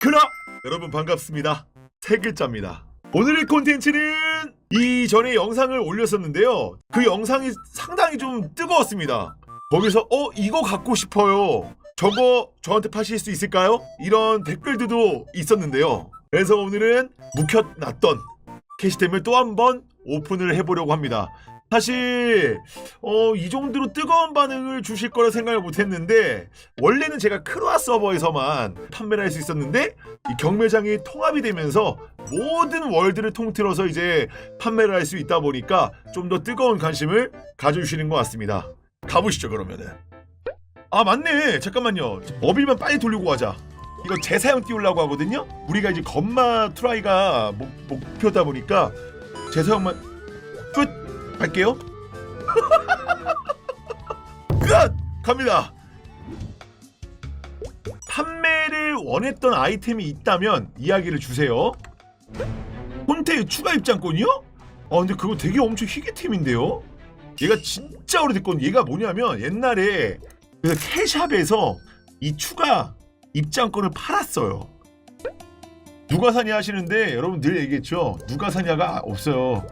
그라 여러분 반갑습니다. 세 글자입니다. 오늘의 콘텐츠는 이전에 영상을 올렸었는데요. 그 영상이 상당히 좀 뜨거웠습니다. 거기서 어 이거 갖고 싶어요. 저거 저한테 파실 수 있을까요? 이런 댓글들도 있었는데요. 그래서 오늘은 묵혀놨던 캐시템을 또 한 번 오픈을 해보려고 합니다. 사실 어, 이 정도로 뜨거운 반응을 주실 거라 생각을 못했는데 원래는 제가 크로아 서버에서만 판매를 할 수 있었는데 이 경매장이 통합이 되면서 모든 월드를 통틀어서 이제 판매를 할 수 있다 보니까 좀 더 뜨거운 관심을 가져주시는 것 같습니다. 가보시죠 그러면은. 아 맞네 잠깐만요 어빌만 빨리 돌리고 가자. 이거 재사용 띄우려고 하거든요. 우리가 이제 건마 트라이가 목, 목표다 보니까 재사용만 끝 할게요. 끝 갑니다. 판매를 원했던 아이템이 있다면 이야기를 주세요. 폰테 추가 입장권이요? 아 근데 그거 되게 엄청 희귀템인데요. 얘가 진짜 오래됐거든. 얘가 뭐냐면 옛날에 그 캐샵에서 이 추가 입장권을 팔았어요. 누가 사냐 하시는데 여러분 늘 얘기했죠. 누가 사냐가 없어요.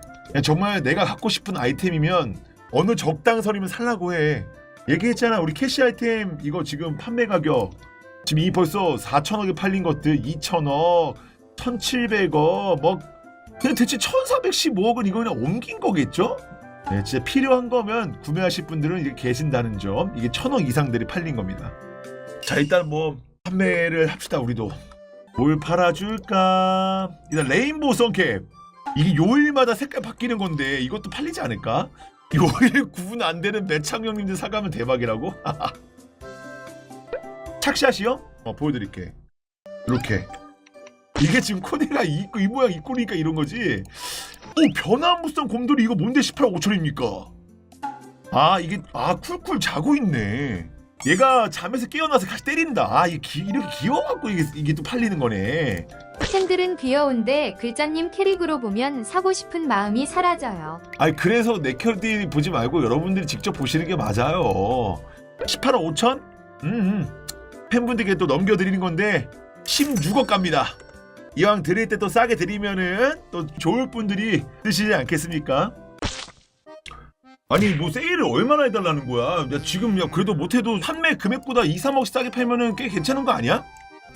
정말 내가 갖고 싶은 아이템이면 어느 적당선이면 살라고 해. 얘기했잖아. 우리 캐시 아이템 이거 지금 판매 가격 지금 이 벌써 4천억에 팔린 것들 2천억, 1,700억 뭐 그냥 대체 1,415억은 이거 그냥 옮긴 거겠죠? 네, 진짜 필요한 거면 구매하실 분들은 이게 계신다는 점. 이게 천억 이상들이 팔린 겁니다. 자 일단 뭐 판매를 합시다 우리도. 뭘 팔아줄까? 일단 레인보우 선캡. 이게 요일마다 색깔 바뀌는 건데 이것도 팔리지 않을까? 요일 구분 안 되는 매창 형님들 사가면 대박이라고? 착샷이요? 어 보여드릴게. 이렇게. 이게 지금 코디가 입고 이 모양 입고 니까 이런 거지. 오 변화무쌍 곰돌이 이거 뭔데 18억 5천입니까? 아 이게 아 쿨쿨 자고 있네. 얘가 잠에서 깨어나서 같이 때린다. 아 이게 기- 이렇게 귀여워갖고 이게 이게 또 팔리는 거네. 템들은 귀여운데 글자님 캐릭으로 보면 사고 싶은 마음이 사라져요. 아니 그래서 내 캐디 보지 말고 여러분들이 직접 보시는 게 맞아요. 18억 5천? 음, 음. 팬분들께 또 넘겨드리는 건데 16억 갑니다. 이왕 드릴 때 또 싸게 드리면은 또 좋을 분들이 쓰시지 않겠습니까? 아니 뭐 세일을 얼마나 해달라는 거야? 야 지금 야 그래도 못해도 판매 금액보다 2, 3억씩 싸게 팔면은 꽤 괜찮은 거 아니야?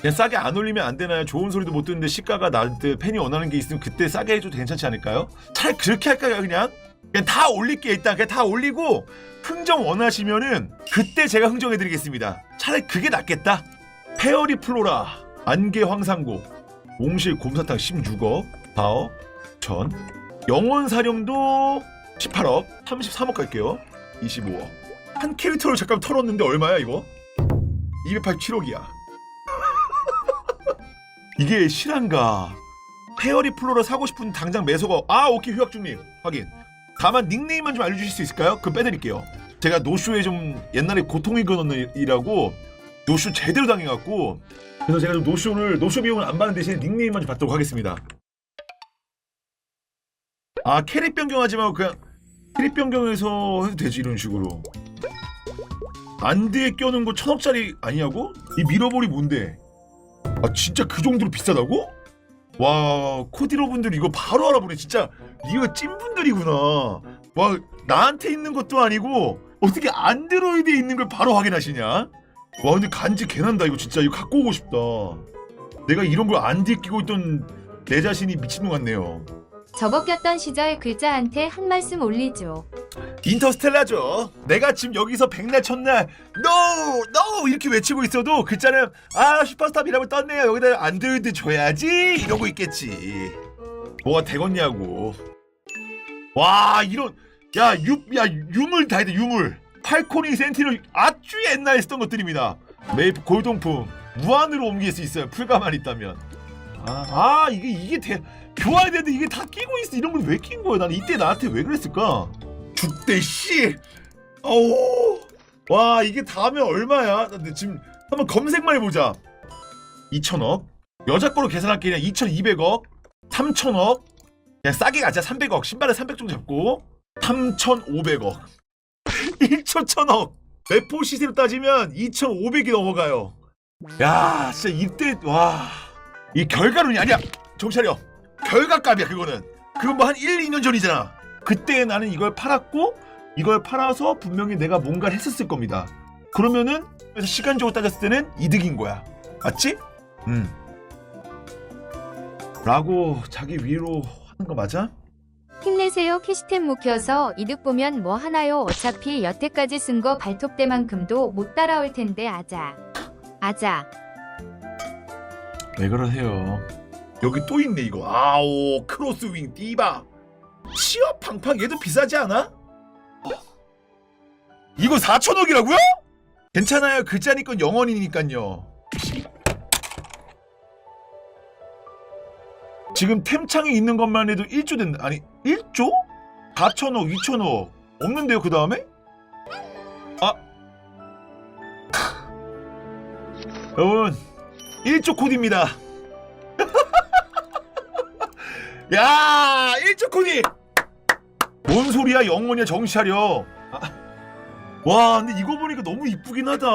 그냥 싸게 안 올리면 안 되나요? 좋은 소리도 못 듣는데 시가가 나한테 팬이 원하는 게 있으면 그때 싸게 해줘도 괜찮지 않을까요? 차라리 그렇게 할까요 그냥? 그냥 다 올릴게 일단 그냥 다 올리고 흥정 원하시면은 그때 제가 흥정해드리겠습니다 차라리 그게 낫겠다 페어리 플로라 안개 황상고 몽실 곰사탕 16억 바어 천 영원 사령도 18억 33억 갈게요 25억 한 캐릭터를 잠깐 털었는데 얼마야 이거? 287억이야 이게 실한가? 페어리 플로라 사고 싶은 당장 매소가 아 오케이 휴학 중님. 확인. 다만 닉네임만 좀 알려주실 수 있을까요? 그거 빼드릴게요. 제가 노쇼에 좀 옛날에 고통이 근원이라고 노쇼 제대로 당해갖고 그래서 제가 좀 노쇼를 노쇼 비용을 안 받는 대신 닉네임만 좀 받도록 하겠습니다. 아 캐릭 변경하지 말고 그냥 캐릭 변경해서 해도 되지 이런 식으로. 안드에 껴는 거 천억짜리 아니냐고? 이 미러볼이 뭔데? 아 진짜 그 정도로 비싸다고? 와 코디로 분들 이거 바로 알아보네. 진짜 이거 찐 분들이구나. 와 나한테 있는 것도 아니고 어떻게 안드로이드에 있는 걸 바로 확인하시냐? 와 근데 간지 개난다. 이거 진짜 이거 갖고 오고 싶다. 내가 이런 걸 안드에 끼고 있던 내 자신이 미친놈 같네요 접어꼈던 시절 글자한테 한 말씀 올리죠. 인터스텔라죠. 내가 지금 여기서 백날 첫날 NO! NO! 이렇게 외치고 있어도 글자는 아 슈퍼스타 미라을 떴네요. 여기다 안드로이드 줘야지 이러고 있겠지. 뭐가 되겠냐고. 와 이런 야 유 야 유물 다 있다 유물. 팔코니 센티널 아주 옛날에 쓰던 것들입니다. 메이프 골동품 무한으로 옮길 수 있어요. 풀가만 있다면. 아, 아 이게 이게 대 좋아야 되는데 이게 다 끼고 있어. 이런 건 왜 낀 거야? 난 이때 나한테 왜 그랬을까? 죽대 씨. 어우. 와 이게 다음에 얼마야? 나 근데 지금 한번 검색만 해보자. 2천억. 여자 거로 계산할게 그냥 2,200억, 3천억. 그냥 싸게 가자 300억. 신발에 300 정도 잡고 3,500억. 1초 천억. 매포 시세로 따지면 2,500이 넘어가요. 야 진짜 이때 와 이 결과론이 아니야. 차려. 결과값이야 그거는. 그건 뭐 한 1, 2년 전이잖아. 그때 나는 이걸 팔았고 이걸 팔아서 분명히 내가 뭔가를 했었을 겁니다. 그러면은 그래서 시간적으로 따졌을 때는 이득인 거야. 맞지? 음. 라고 자기 위로 하는 거 맞아? 힘내세요 캐시템 묵혀서. 이득 보면 뭐 하나요? 어차피 여태까지 쓴 거 발톱 때만큼도 못 따라올 텐데 아자. 아자 왜 그러세요? 여기 또 있네 이거. 아오 크로스윙 디바. 치어 팡팡 얘도 비싸지 않아? 이거 4천억이라고요? 괜찮아요. 글자니까 영원이니까요. 지금 템창이 있는 것만 해도 1조 된다. 아니 1조? 4천억, 2천억 없는데요 그 다음에? 아 여러분 1조 코디입니다. 야, 1조 코디. 뭔 소리야, 영원이야, 정신 차려. 아, 와, 근데 이거 보니까 너무 이쁘긴 하다.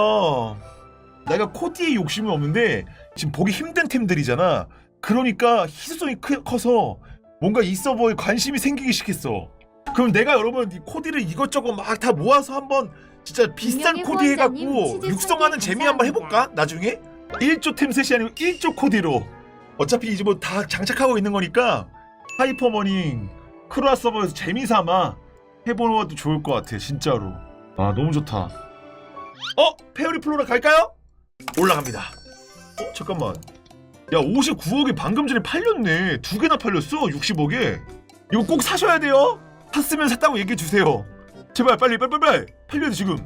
내가 코디에 욕심은 없는데 지금 보기 힘든 템들이잖아. 그러니까 희소성이 크- 커서 뭔가 이 서버에 관심이 생기기 시작했어. 그럼 내가 여러분 이 코디를 이것저것 막 다 모아서 한번 진짜 비싼 코디 해갖고 육성하는 재미 한번. 해볼까? 나중에 1조 템셋이 아니고 1조 코디로. 어차피 이제 뭐 다 장착하고 있는 거니까 하이퍼머닝 크루아 서버에서 재미삼아 해보는 것도 좋을 것 같아 진짜로. 아 너무 좋다. 어? 페어리 플로라 갈까요? 올라갑니다. 어? 잠깐만. 야 59억이 방금 전에 팔렸네. 두 개나 팔렸어 60억에. 이거 꼭 사셔야 돼요. 샀으면 샀다고 얘기해 주세요. 제발 빨리 빨리 빨리 빨리. 팔려야 돼 지금.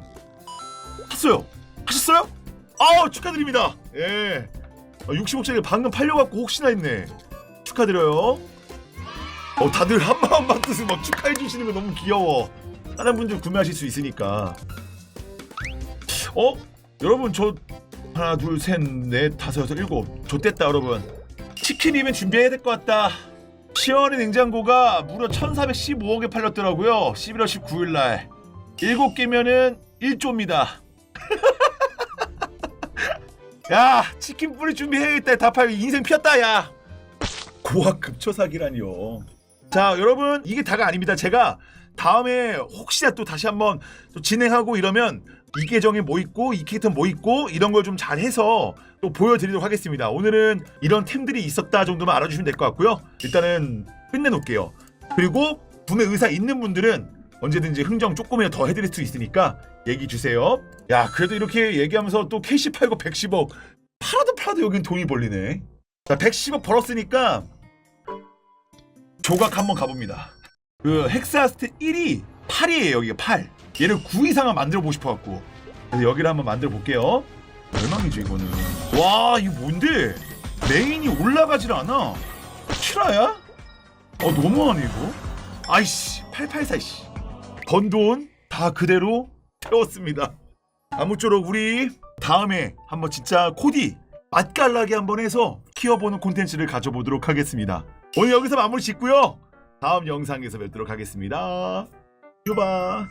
샀어요. 하셨어요? 아 축하드립니다. 예. 60억짜리 방금 팔려갖고 혹시나 했네. 축하드려요. 어 다들 한마음 받듯이 막 축하해 주시는 거 너무 귀여워. 다른 분들 구매하실 수 있으니까. 어? 여러분 저 하나 둘 셋 넷 다섯 여섯 일곱. 좋댔다 여러분. 치킨 이벤트 준비해야 될 것 같다. 시원의 냉장고가 무려 1415억에 팔렸더라고요. 11월 19일 날. 7개면은 1조입니다 야 치킨 뿌리 준비해야겠다 다팔 인생 피었다 야. 고학 급초 사기라니요. 자 여러분 이게 다가 아닙니다. 제가 다음에 혹시나 또 다시 한번 또 진행하고 이러면 이 계정에 뭐 있고 이 캐릭터 뭐 있고 이런 걸 좀 잘 해서 또 보여드리도록 하겠습니다. 오늘은 이런 템들이 있었다 정도만 알아주시면 될 것 같고요. 일단은 끝내놓을게요. 그리고 구매 의사 있는 분들은 언제든지 흥정 조금이라도 더 해드릴 수 있으니까 얘기 주세요. 야 그래도 이렇게 얘기하면서 또 캐시 팔고 110억 팔아도 팔아도 여긴 돈이 벌리네. 자 110억 벌었으니까 조각 한번 가봅니다. 그 헥사스트 1이 8이에요 여기가 8 얘를 9 이상은 만들어 보고 싶어갖고. 그래서 여기를 한번 만들어 볼게요. 멸망이죠 이거는? 와 이거 뭔데? 메인이 올라가질 않아. 실화야? 어 너무하네 이거. 아이씨 884 씨. 번 돈 다 그대로 태웠습니다. 아무쪼록 우리 다음에 한번 진짜 코디 맛깔나게 한번 해서 키워보는 콘텐츠를 가져보도록 하겠습니다. 오늘 여기서 마무리 짓고요. 다음 영상에서 뵙도록 하겠습니다. 유바